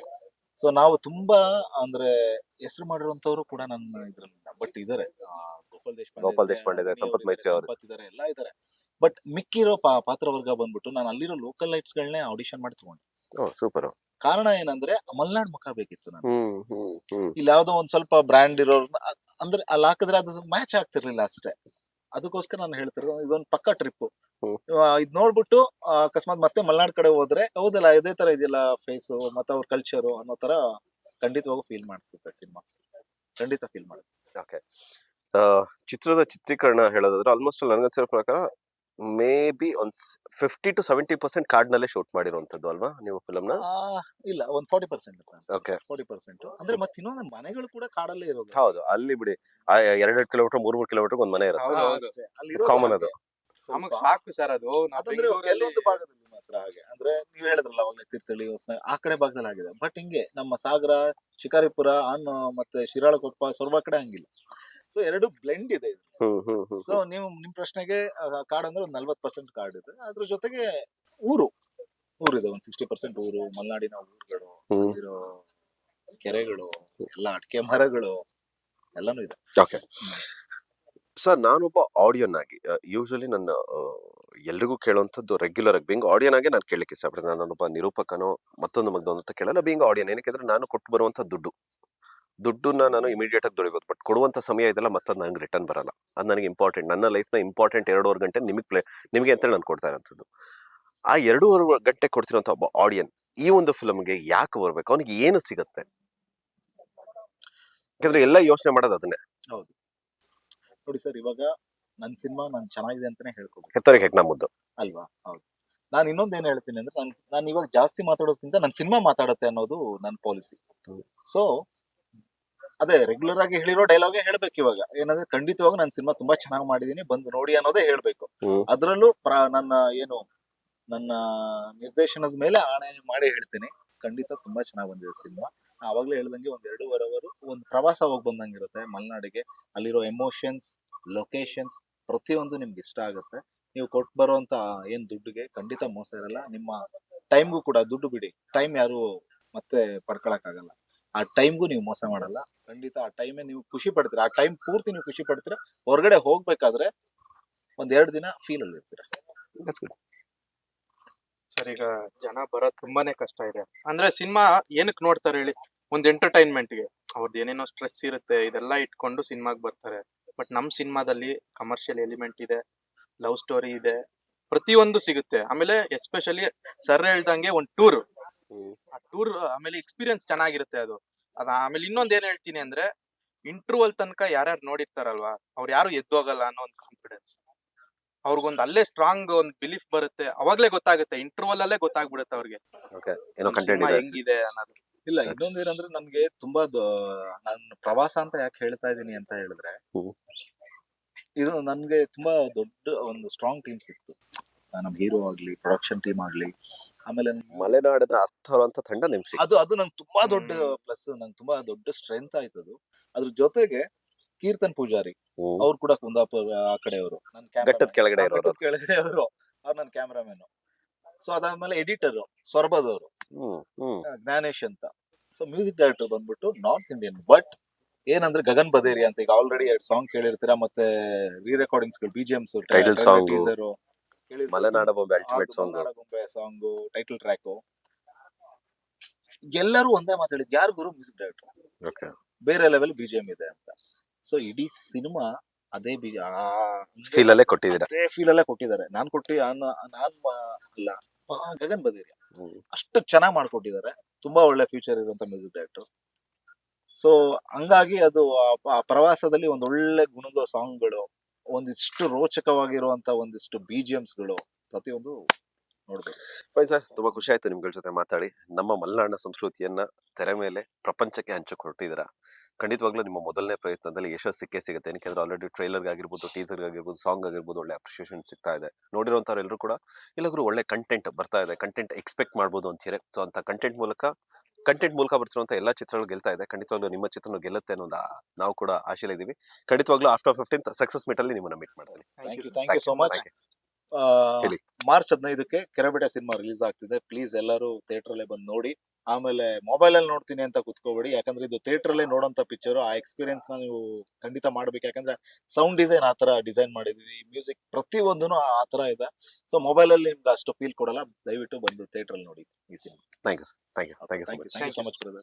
ಸೊ ನಾವು ತುಂಬಾ ಅಂದ್ರೆ ಹೆಸರು ಮಾಡಿರುವಂತವ್ರು ಕೂಡ ನನ್ನ ಇದ್ರಲ್ಲಿಲ್ಲ ಬಟ್ ಇದಾರೆ. ಆ, ಗೋಪಾಲ್ ದೇಶಪಾಂಡೆ ಗೋಪಾಲ್ ಅನಿ ಸಂಪತ್ ಅವ್ರು ಮೈತ್ರಿ ಅವರು. ಸಂಪತ್ ಇದ್ದಾರೆ ಎಲ್ಲ ಇದಾರೆ. ಬಟ್ ಮಿಕ್ಕಿರೋ ಪಾ- ಪಾತ್ರವರ್ಗ ಬಂದ್ಬಿಟ್ಟು ನಾನು ಅಲ್ಲಿರೋ ಲೋಕಲ್ ಲೈಟ್ಸ್ ಗಳನ್ನೇ ಆಡಿಷನ್ ಮಾಡಿ ತಗೊಂಡೆ. ಸೂಪರ್. ಕಾರಣ ಏನಂದ್ರೆ ಮಲ್ನಾಡ್ ಮುಖ ಬೇಕಿತ್ತು ನಾನು ಹ್ಮ್ ಹ್ಮ್ ಹ್ಮ್. ಇಲ್ಲಿ ಯಾವ್ದೋ ಒಂದ್ ಸ್ವಲ್ಪ ಬ್ರ್ಯಾಂಡ್ ಇರೋರ್ನ ಅಂದ್ರೆ ಅಲ್ಲಿ ಹಾಕಿದ್ರೆ ಅದು ಮ್ಯಾಚ್ ಆಗ್ತಿರ್ಲಿಲ್ಲ ಅಷ್ಟೇ. ಅದಕ್ಕೋಸ್ಕರ ನಾನು ಹೇಳ್ತಿರೋದು ಇದೊಂದು ಪಕ್ಕ ಟ್ರಿಪ್ ಹ್ಮ್. ಇದ್ ನೋಡ್ಬಿಟ್ಟು ಆ, ಅಕಸ್ಮಾತ್ ಮತ್ತೆ ಮಲ್ನಾಡ್ ಕಡೆ ಹೋದ್ರೆ ಹೌದಲ್ಲ ಇದೇ ತರ ಇದೆಯಲ್ಲ ಫೇಸು ಮತ್ತೆ ಅವ್ರ ಕಲ್ಚರ್ ಅನ್ನೋ ತರ ಖಂಡಿತವಾಗೂ ಫೀಲ್ ಮಾಡಿಸುತ್ತೆ ಸಿನಿಮಾ ಖಂಡಿತ ಫೀಲ್ ಮಾಡುತ್ತೆ ಓಕೆ ಚಿತ್ರದ ಚಿತ್ರೀಕರಣ ಹೇಳೋದಾದ್ರೆ ಆಲ್ಮೋಸ್ಟ್ ನನಗನ್ಸಿರೋ ಪ್ರಕಾರ ಮೇ ಬಿ ಒಂದ್ ಫಿಫ್ಟಿ ಟು ಸೆವೆಂಟಿ ಪರ್ಸೆಂಟ್ ಕಾರ್ಡ್ನಲ್ಲೇ ಶೂಟ್ ಮಾಡಿರುವಂತದ್ದು ಅಲ್ವಾ ನೀವು ಫಿಲಮ್ ಆ, ಇಲ್ಲ ಒಂದ್ forty percent okay forty percent ಅಂದ್ರೆ ಮತ್ತೆ ಇನ್ನೊಂದು ಮನೆಗಳು ಕೂಡ ಕಾಡಲ್ಲೇ ಇರೋದು. ಹೌದು ಅಲ್ಲಿ ಬಿಡಿ. ಆ ಎರಡೆರಡು ಕಿಲೋಮೀಟರ್ ಮೂರ್ ಮೂರ್ ಕಿಲೋಮೀಟರ್ ಒಂದ್ ಮನೆ ಇರುತ್ತೆ. ಕಾಮನ್. ಅದು. ನಮಗೆ ಸಾಕು ಸರ್ ಅದು. ಅಂದ್ರೆ ಅದಂದ್ರೆ ಕೆಲವೊಂದು ಭಾಗದಲ್ಲಿ ಮಾತ್ರ ಹಾಗೆ. ಅಂದ್ರೆ ನೀವ್ ಹೇಳಿದ್ರಲ್ಲ ಅವಾಗಲೇ ತೀರ್ಥಹಳ್ಳಿ ಹೊಸನ ಆ ಕಡೆ ಭಾಗದಲ್ಲಿ ಆಗಿದೆ. ಬಟ್ ಹಿಂಗೆ ನಮ್ಮ ಸಾಗರ ಶಿಕಾರಿಪುರ ಅನ್ನು ಮತ್ತೆ ಶಿರಾಳಕೊಪ್ಪ ಸೊರಬ ಕಡೆ ಹಂಗಿಲ್ಲ. ಸೊ ಎರಡು ಬ್ಲೆಂಡ್ ಇದೆ ಸೊ ನೀವು ನಿಮ್ ಪ್ರಶ್ನೆಗೆ ಕಾರ್ಡ್ ಕಾಡ್ ಅಂದ್ರೆ ಒಂದ್ ನಲ್ವತ್ ಪರ್ಸೆಂಟ್ ಕಾರ್ಡ್ ಇದೆ. ಅದ್ರ ಜೊತೆಗೆ ಊರು. ಊರಿದೆ ಒಂದ್ ಸಿಕ್ಸ್ಟಿ ಪರ್ಸೆಂಟ್ ಊರು ಮಲ್ನಾಡಿನ ಊರುಗಳು ಇರೋ ಕೆರೆಗಳು ಎಲ್ಲ ಅಡಿಕೆ ಮರಗಳು ಎಲ್ಲಾನು ಇದೆ. ಓಕೆ ಸರ್ ನಾನೊಬ್ಬ ಆಡಿಯನ್ ಆಗಿ ಯೂಶಲಿ ನನ್ನ ಎಲ್ರಿಗೂ ಕೇಳುವಂಥದ್ದು ರೆಗ್ಯುಲರ್ ಆಗಿ ಬಿಂಗ್ ಆಡಿಯನ್ ಆಗಿ ನಾನು ಕೇಳಲಿಕ್ಕೆ ಇಷ್ಟಪಡ್ತೀನಿ. ನಾನೊಬ್ಬ ನಿರೂಪಕನೋ ಮತ್ತೊಂದು ಮಗ್ದೊಂದು ಅಂತ ಕೇಳಲ್ಲ. ಬಿಂಗ್ ಆಡಿಯನ್ ಏನಕ್ಕೆ ನಾನು ಕೊಟ್ಟು ಬರುವಂಥ ದುಡ್ಡು. ದುಡ್ಡನ್ನ ನಾನು ಇಮಿಡಿಯೇಟ್ ಆಗಿ ದುಡಿಬೋದು. ಬಟ್ ಕೊಡುವಂಥ ಸಮಯ ಇದೆಲ್ಲ ಮತ್ತೆ ನನಗೆ ರಿಟರ್ನ್ ಬರಲ್ಲ. ಅದು ನನಗೆ ಇಂಪಾರ್ಟೆಂಟ್ ನನ್ನ ಲೈಫ್ನ ಇಂಪಾರ್ಟೆಂಟ್ ಎರಡೂವರೆ ಗಂಟೆ ನಿಮಗೆ ಪ್ಲೇ ನಿಮಗೆ ಅಂತೇಳಿ ನಾನು ಕೊಡ್ತಾ ಇರೋಂಥದ್ದು. ಆ ಎರಡೂವರೆ ಗಂಟೆ ಕೊಡ್ತಿರೋಂಥ ಒಬ್ಬ ಆಡಿಯನ್ ಈ ಒಂದು ಫಿಲಮ್ಗೆ ಯಾಕೆ ಬರ್ಬೇಕು? ಅವನಿಗೆ ಏನು ಸಿಗುತ್ತೆ? ಯಾಕಂದ್ರೆ ಎಲ್ಲ ಯೋಚನೆ ಮಾಡೋದು ಅದನ್ನೇ. ಹೌದು. ನೋಡಿ ಸರ್ ಇವಾಗ ನನ್ನ ಸಿನಿಮಾ ನಾನು ಚೆನ್ನಾಗಿದೆ ಅಂತಾನೆ ಹೇಳ್ಕೊಬೇಕು ಹೆತ್ತರಿಗೆ ಹೆಗ್ನ ಮುದ್ದು? ಅಲ್ವಾ? ಹೌದು. ನಾನು ಇನ್ನೊಂದು ಏನು ಹೇಳ್ತೀನಿ ಅಂದ್ರೆ ನಾನು ನಾನು ಇವಾಗ ಜಾಸ್ತಿ ಮಾತಾಡೋದಕ್ಕಿಂತ ನನ್ನ ಸಿನಿಮಾ ಮಾತಾಡುತ್ತೆ ಅನ್ನೋದು ನನ್ನ ಪಾಲಿಸಿ. ಸೊ ಅದೇ ರೆಗ್ಯುಲರ್ ಆಗಿ ಹೇಳಿರೋ ಡೈಲಾಗೆ ಹೇಳ್ಬೇಕು ಇವಾಗ. ಏನಂದ್ರೆ ಖಂಡಿತವಾಗ ನಾನು ಸಿನಿಮಾ ತುಂಬಾ ಚೆನ್ನಾಗಿ ಮಾಡಿದೀನಿ ಬಂದು ನೋಡಿ ಅನ್ನೋದೇ ಹೇಳ್ಬೇಕು. ಅದರಲ್ಲೂ ನನ್ನ ಏನು ನನ್ನ ನಿರ್ದೇಶನದ ಮೇಲೆ ಆಣೆ ಮಾಡಿ ಹೇಳ್ತೀನಿ. ಖಂಡಿತ ತುಂಬಾ ಚೆನ್ನಾಗಿ ಬಂದಿದೆ ಸಿನಿಮಾ ಅವಾಗ್ಲೇ ಹೇಳ್ದಂಗೆ ಒಂದ್ ಎರಡೂವರೆ ಅವರು ಒಂದು ಪ್ರವಾಸ ಹೋಗಿ ಬಂದಂಗಿರುತ್ತೆ ಮಲೆನಾಡಿಗೆ. ಅಲ್ಲಿರೋ ಎಮೋಷನ್ಸ್ ಲೊಕೇಶನ್ಸ್ ಪ್ರತಿಯೊಂದು ನಿಮ್ಗೆ ಇಷ್ಟ ಆಗುತ್ತೆ. ನೀವು ಕೊಟ್ಟು ಬರುವಂತ ಏನ್ ದುಡ್ಡಿಗೆ ಖಂಡಿತ ಮೋಸ ಇರಲ್ಲ. ನಿಮ್ಮ ಟೈಮ್ಗೂ ಕೂಡ ದುಡ್ಡು ಬಿಡಿ. ಟೈಮ್ ಯಾರು ಮತ್ತೆ ಪಡ್ಕೊಳಕ್ ಆಗಲ್ಲ ಆ ಟೈಮ್ಗೂ ನೀವು ಮೋಸ ಮಾಡಲ್ಲ. ಖಂಡಿತ ಆ ಟೈಮೇ ನೀವು ಖುಷಿ ಪಡ್ತೀರಾ. ಆ ಟೈಮ್ ಪೂರ್ತಿ ನೀವು ಖುಷಿ ಪಡ್ತೀರಾ. ಹೊರಗಡೆ ಹೋಗ್ಬೇಕಾದ್ರೆ ಒಂದ್ ಎರಡು ದಿನ ಫೀಲ್ ಅಲ್ಲಿ ಇರ್ತೀರಾ. ಸರ್, ಈಗ ಜನ ಬರೋದ್ ತುಂಬಾನೇ ಕಷ್ಟ ಇದೆ. ಅಂದ್ರೆ ಸಿನಿಮಾ ಏನಕ್ ನೋಡ್ತಾರೆ ಹೇಳಿ? ಒಂದ್ ಎಂಟರ್ಟೈನ್ಮೆಂಟ್ಗೆ. ಅವ್ರದ್ದು ಏನೇನೋ ಸ್ಟ್ರೆಸ್ ಇರುತ್ತೆ, ಇದೆಲ್ಲ ಇಟ್ಕೊಂಡು ಸಿನಿಮಾಗ್ ಬರ್ತಾರೆ. ಬಟ್ ನಮ್ ಸಿನಿಮಾದಲ್ಲಿ ಕಮರ್ಷಿಯಲ್ ಎಲಿಮೆಂಟ್ ಇದೆ ಲವ್ ಸ್ಟೋರಿ ಇದೆ. ಪ್ರತಿಯೊಂದು ಸಿಗುತ್ತೆ. ಆಮೇಲೆ ಎಸ್ಪೆಷಲಿ ಸರ್ ಹೇಳ್ದಂಗೆ ಒಂದ್ ಟೂರ್ ಟೂರ್ ಆಮೇಲೆ ಎಕ್ಸ್ಪೀರಿಯನ್ಸ್ ಚೆನ್ನಾಗಿರುತ್ತೆ ಅದು. ಅದ ಆಮೇಲೆ ಇನ್ನೊಂದ್ ಏನ್ ಹೇಳ್ತೀನಿ ಅಂದ್ರೆ ಇಂಟರ್ವಲ್ ತನಕ ಯಾರ್ಯಾರು ನೋಡಿರ್ತಾರಲ್ವಾ ಅವ್ರು ಯಾರು ಎದ್ದೋಗಲ್ಲ ಅನ್ನೋ ಒಂದು ಕಾನ್ಫಿಡೆನ್ಸ್ ಅವ್ರಿಗೊಂದು ಅಲ್ಲೇ ಸ್ಟ್ರಾಂಗ್ ಒಂದು ಬಿಲೀಫ್ ಬರುತ್ತೆ ಅವಾಗ್ಲೇ ಗೊತ್ತಾಗುತ್ತೆ ಇಂಟರ್ವಲ್ ಅಲ್ಲೇ ಗೊತ್ತಾಗ್ಬಿಡುತ್ತೆ ಅವ್ರಿಗೆ. ಓಕೆ ಏನೋ ಕಂಟೆಂಟ್ ಇದೆ. ಹೆಂಗಿದೆ ಅನ್ನೋದು. ಇಲ್ಲ ಇನ್ನೊಂದ್ ಏನಂದ್ರೆ ನನ್ಗೆ ತುಂಬಾ ನನ್ ಪ್ರವಾಸ ಅಂತ ಯಾಕೆ ಹೇಳ್ತಾ ಇದ್ದೀನಿ ಅಂತ ಹೇಳಿದ್ರೆ ಇದು ನನ್ಗೆ ತುಂಬಾ ದೊಡ್ಡ ಒಂದು ಸ್ಟ್ರಾಂಗ್ ಟೀಮ್ ಸಿಕ್ತು. ನಮ್ ಹೀರೋ ಆಗ್ಲಿ ಪ್ರೊಡಕ್ಷನ್ ಟೀಮ್ ಆಗ್ಲಿ ಆಮೇಲೆ ಮಲೆನಾಡದ ಮಲೆನಾಡಿನ ಅರ್ಥವಂತ ತಂಡ ನಿಮ್ಗೆ ಅದು ಅದು ನಂಗೆ ತುಂಬಾ ದೊಡ್ಡ ಪ್ಲಸ್ ನಂಗೆ ತುಂಬಾ ದೊಡ್ಡ ಸ್ಟ್ರೆಂತ್ ಆಯ್ತು ಅದು. ಅದ್ರ ಜೊತೆಗೆ ಕೀರ್ತನ್ ಪೂಜಾರಿ. ಅವ್ರು ಕೂಡ ಕುಂದಾಪುರ ಆ ಕಡೆಯವರು. ನನ್ನ ಘಟ್ಟದ ಕೆಳಗಡೆ ಕೆಳಗಡೆ ಅವರು. ಅವ್ರು ನನ್ನ ಕ್ಯಾಮ್ರಾಮನ್ ಸೊ ಅದಾದ್ಮೇಲೆ ಎಡಿಟರ್ ಸೊರಬದವರು. ಜ್ಞಾನೇಶ್ ಅಂತ. ಸೊ ಮ್ಯೂಸಿಕ್ ಡೈರೆಕ್ಟರ್ ಬಂದ್ಬಿಟ್ಟು ನಾರ್ತ್ ಇಂಡಿಯನ್ ಬಟ್ ಏನಂದ್ರೆ ಗಗನ್ ಬದೇರಿ ಅಂತ ಈಗ ಆಲ್ರೆಡಿ ಎರಡು ಸಾಂಗ್ ಕೇಳಿರ್ತೀರಾ ಮತ್ತೆ ರೀ ರೆಕಾರ್ಡಿಂಗ್ಸ್ಗಳು ಟೈಟಲ್ ಸಾಂಗ್ ಗೀಸರು ಟೀಸರ್ ಮಲೆನಾಡ ಬೊಂಬೆ ultimate song song title track ಎಲ್ಲರೂ ಒಂದೇ ಮಾತಾಡಿದ್ ಯಾರು ಗುರು? ಮ್ಯೂಸಿಕ್ ಡೈರೆಕ್ಟರ್ ಓಕೆ ಬೇರೆ ಲೆವೆಲ್ ಬಿಜಿಎಂ ಇದೆ ಅಂತ. ಸೊ ಇಡೀ ಸಿನಿಮಾ ಅದೇ ಬೀಜ ಫೀಲ್ ಅಲ್ಲೇ ಕೊಟ್ಟಿದ್ದಾರೆ? ಅದೇ ಫೀಲ್ ಅಲ್ಲೇ ಕೊಟ್ಟಿದ್ದಾರೆ. ನಾನ್ ಕೊಟ್ಟಿ ನಾನ್ ನಾನ್ ಮ- ಅಲ್ಲ ಆ, ಗಗನ್ ಬದೇರಿ. ಹ್ಮ್. ಅಷ್ಟು ಚೆನ್ನಾಗಿ ಮಾಡ್ಕೊಟ್ಟಿದ್ದಾರೆ. ತುಂಬಾ ಒಳ್ಳೆ ಫ್ಯೂಚರ್ ಇರುವಂತ ಮ್ಯೂಸಿಕ್ ಡೈರೆಕ್ಟರ್ ಸೊ ಹಂಗಾಗಿ ಅದು ಆ ಪ- ಆ ಪ್ರವಾಸದಲ್ಲಿ ಒಂದ್ ಒಳ್ಳೆ ಸಾಂಗ್ ಸಾಂಗ್ಗಳು ಒಂದಿಷ್ಟು ರೋಚಕವಾಗಿರುವಂತ ಒಂದಿಷ್ಟು ಬಿಜಿಎಮ್ಸ್ಗಳು ಪ್ರತಿಯೊಂದು ನೋಡ್ಬೇಕು ಸರ್, ತುಂಬಾ ಖುಷಿ ಆಯ್ತು ನಿಮ್ಗಳ ಜೊತೆ ಮಾತಾಡಿ. ನಮ್ಮ ಮಲೆನಾಡಿನ ಸಂಸ್ಕೃತಿಯನ್ನ ತೆರೆ ಮೇಲೆ ಪ್ರಪಂಚಕ್ಕೆ ಹಂಚಕ್ ಹೊರಟಿದ್ದೀರಾ ಖಂಡಿತವಾಗ್ಲೂ ನಿಮ್ಮ ಮೊದಲನೇ ಪ್ರಯತ್ನದಲ್ಲಿ ಯಶಸ್ಸು ಸಿಕ್ಕೇ ಸಿಗುತ್ತೆ. ಏನಕ್ಕೆ ಆಲ್ರೆಡಿ ಟ್ರೈಲರ್ ಆಗಿರ್ಬೋದು ಟೀಸರ್ ಆಗಿರ್ಬೋದು ಸಾಂಗ್ ಆಗಿರ್ಬೋದು ಒಳ್ಳೆ ಅಪ್ರಿಷಿಯೇಷನ್ ಸಿಗ್ತಾ ಇದೆ. ನೋಡಿರೋಂಥವ್ರು ಎಲ್ಲರೂ ಕೂಡ ಎಲ್ಲರೂ ಒಳ್ಳೆ ಕಂಟೆಂಟ್ ಬರ್ತಾ ಇದೆ. ಕಂಟೆಂಟ್ ಎಕ್ಸ್ಪೆಕ್ಟ್ ಮಾಡ್ಬೋದು ಅಂತೀರಿ. ಸೊ ಅಂತ ಕಂಟೆಂಟ್ ಮೂಲಕ ಕಂಟೆಂಟ್ ಮೂಲಕ ಬರ್ತಿರುವಂತಹ ಎಲ್ಲಾ ಚಿತ್ರಗಳು ಗೆಲ್ತಾ ಇದೆ. ಖಂಡಿತವಾಗ್ಲೂ ನಿಮ್ಮ ಚಿತ್ರನು ಗೆಲ್ಲುತ್ತೆ ಅನ್ನೋದು ನಾವು ಕೂಡ ಆಶೆಲಿ ಇದೀವಿ. ಖಂಡಿತವಾಗ್ಲೂ ಆಫ್ಟರ್ ಫಿಫ್ಟೀನ್ ಸಕ್ಸಸ್ ಮೀಟ್ ಅಲ್ಲಿ ನಿಮ್ಮನ್ನ ಮೀಟ್ ಮಾಡ್ತೀನಿ. Thank you thank you so much March ಹದಿನೈದಕ್ಕೆ ಕೆರೆಬೇಟೆ ಸಿನಿಮಾ ರಿಲೀಸ್ ಆಗ್ತಿದೆ. ಪ್ಲೀಸ್ ಎಲ್ಲರೂ ಥಿಯೇಟರ್ ಅಲ್ಲೇ ಬಂದು ನೋಡಿ. ಆಮೇಲೆ ಮೊಬೈಲ್ ಅಲ್ಲಿ ನೋಡ್ತೀನಿ ಅಂತ ಕುತ್ಕೋಬೇಡಿ. ಯಾಕಂದ್ರೆ ಇದು ಥಿಯೇಟರ್ ಅಲ್ಲೇ ನೋಡೋಂತ ಪಿಕ್ಚರ್ ಆ ಎಕ್ಸ್ಪೀರಿಯನ್ಸ್ನ ನೀವು ಖಂಡಿತ ಮಾಡ್ಬೇಕು. ಯಾಕಂದ್ರೆ ಸೌಂಡ್ ಡಿಸೈನ್ ಆ ತರ ಡಿಸೈನ್ ಮಾಡಿದೀವಿ ಮ್ಯೂಸಿಕ್ ಪ್ರತಿ ಒಂದೂ ಆ ತರ ಇದೆ. ಸೊ ಮೊಬೈಲ್ ಅಲ್ಲಿ ನಿಮ್ಗೆ ಅಷ್ಟು ಫೀಲ್ ಕೊಡಲ್ಲ. ದಯವಿಟ್ಟು ಬಂದು ಥಿಯೇಟರ್ ಅಲ್ಲಿ ನೋಡಿ ಈ cinema thank you thank you thank you so much thank you so much brother